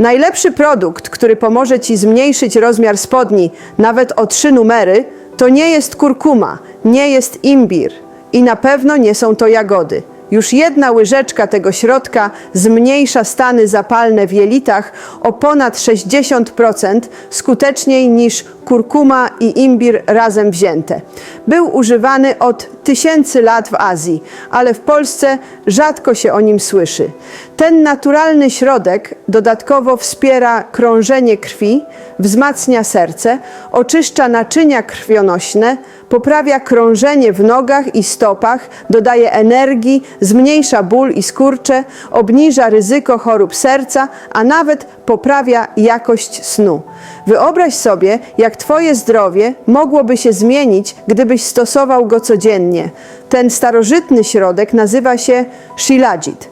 Najlepszy produkt, który pomoże Ci zmniejszyć rozmiar spodni nawet o trzy numery, to nie jest kurkuma, nie jest imbir i na pewno nie są to jagody. Już jedna łyżeczka tego środka zmniejsza stany zapalne w jelitach o ponad 60% skuteczniej niż kurkuma i imbir razem wzięte. Był używany od tysięcy lat w Azji, ale w Polsce rzadko się o nim słyszy. Ten naturalny środek dodatkowo wspiera krążenie krwi, wzmacnia serce, oczyszcza naczynia krwionośne, poprawia krążenie w nogach i stopach, dodaje energii, zmniejsza ból i skurcze, obniża ryzyko chorób serca, a nawet poprawia jakość snu. Wyobraź sobie, jak Twoje zdrowie mogłoby się zmienić, gdybyś stosował go codziennie. Ten starożytny środek nazywa się Shilajit.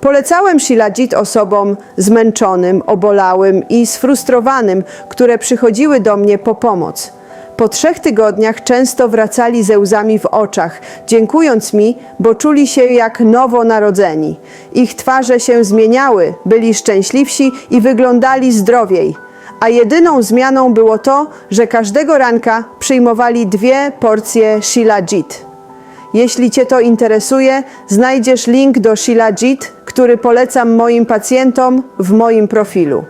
Polecałem Shilajit osobom zmęczonym, obolałym i sfrustrowanym, które przychodziły do mnie po pomoc. Po trzech tygodniach często wracali ze łzami w oczach, dziękując mi, bo czuli się jak nowonarodzeni. Ich twarze się zmieniały, byli szczęśliwsi i wyglądali zdrowiej. A jedyną zmianą było to, że każdego ranka przyjmowali dwie porcje Shilajit. Jeśli Cię to interesuje, znajdziesz link do Shilajit, który polecam moim pacjentom w moim profilu.